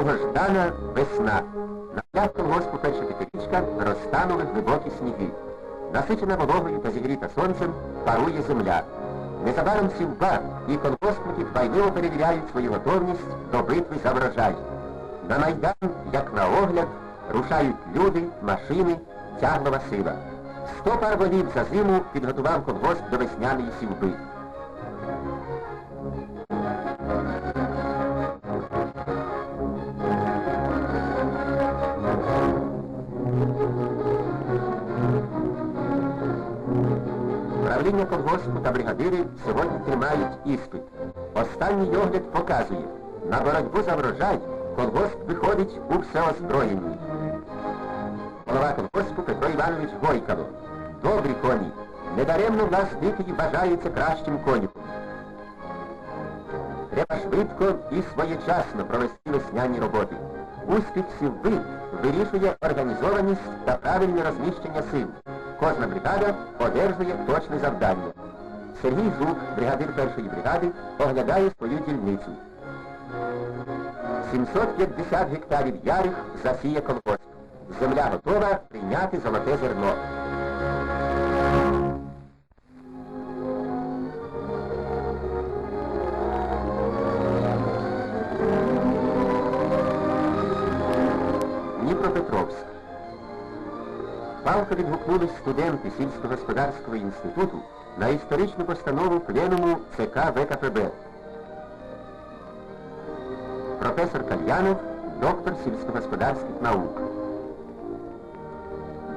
довгождана весна. На полях колгоспу перша п'ятирічка розтанули глибокі сніги. Насичена вологою та зігріта сонцем парує земля. Незабаром сівба і колгоспники дбайливо перевіряють свою готовність до битви за врожай. На Майдан, як на огляд, рушають люди, машини, тяглова сила. Сто пар волів за зиму підготував колгосп до весняної сівби. Правління колгоспу та бригадири сьогодні тримають іспит. Останній огляд показує, на боротьбу за врожай колгосп виходить у всеозброєнні. Голова колгоспу Петро Іванович Гойкало. Добрі коні. Недаремно в нас дикий вважається кращим конюхом. Треба швидко і своєчасно провести весняні роботи. Успіх сівби вирішує організованість та правильне розміщення сил. Кожна бригада одержує точне завдання. Сергій Жук, бригадир першої бригади, оглядає свою дільницю. 750 гектарів ярих засіє колгосп. Земля готова прийняти золоте зерно. Дніпропетровськ. Палко відгукнулись студенти сільськогосподарського інституту на історичну постанову пленуму ЦК ВКПБ. Професор Кальянов, доктор сільськогосподарських наук.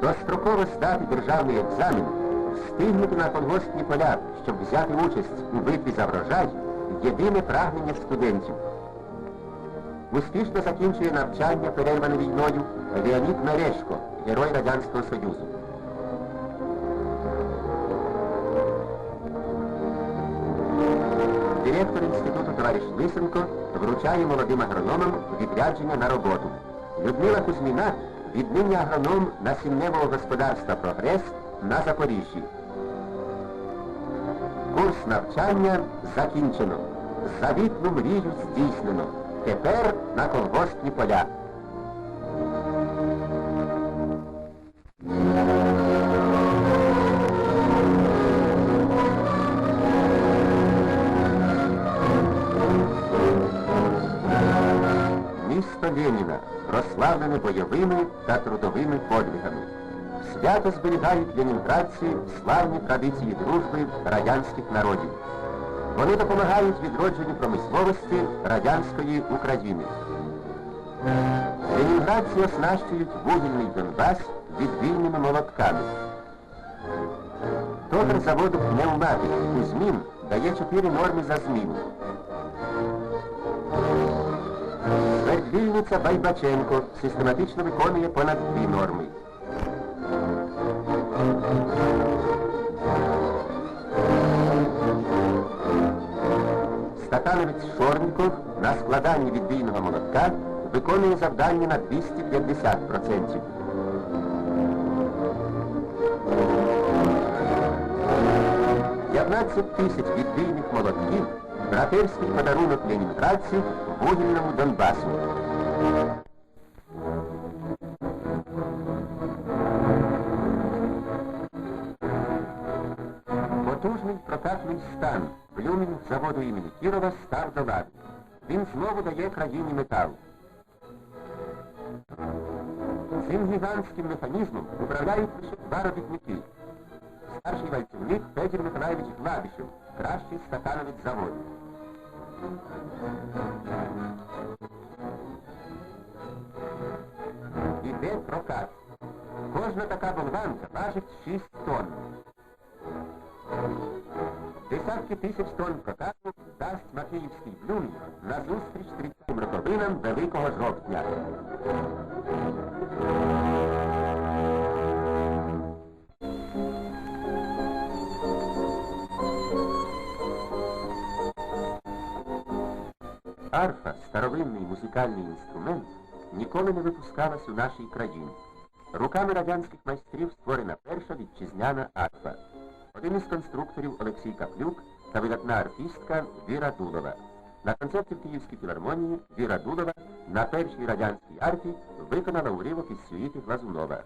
Достроково здати державний екзамен, встигнути на колгоспні поля, щоб взяти участь у битві за врожай, єдине прагнення студентів. Успішно закінчує навчання, перерване війною, Леонід Мережко, герой Радянського Союзу. Директор інституту товариш Лисенко вручає молодим агрономам відрядження на роботу. Людмила Кузьміна віднині агроном насінневого господарства «Прогрес» на Запоріжжі. Курс навчання закінчено. Завітну мрію здійснено. Тепер на колгоспні поля. Місто Леніна, прославлене бойовими та трудовими подвигами. Свято зберігають ленінградці славні традиції дружби радянських народів. Вони допомагають відродженню промисловості радянської України. Ленінградці оснащують вугільний Донбас відбійними молотками. Токар заводу пневматик Кузьмін дає чотири норми за зміну. Свердлільниця Байбаченко систематично виконує понад дві норми. Стакановець Шорніков на складанні відбійного молотка виконує завдання на 250%. П'ятнадцять тисяч відбійних молотків братерський подарунок ленинградців вугільному Донбасу. Прокатний стан Блюмінг заводу імені Кірова став до ладу. Він знову дає країні метал. Цим гігантським механізмом управляють лише два робітники. Старший вальцівник Федір Миколаївич Гладишев, кращий стакановець заводу. Іде прокат. Кожна така болванка важить 6 тонн. Десятки тисяч тонн прокату дасть Макіївський блюм на зустріч 30 роковинам Великого жовтня. Арфа, старовинний музикальний інструмент, ніколи не випускалась у нашій країні. Руками радянських майстрів створена перша вітчизняна арфа. Один із конструкторів Олексій Каплюк та видатна артистка Віра Дулова. На концерті в Київській філармонії Віра Дулова на першій радянській арті виконала уривок із сюїти Глазунова.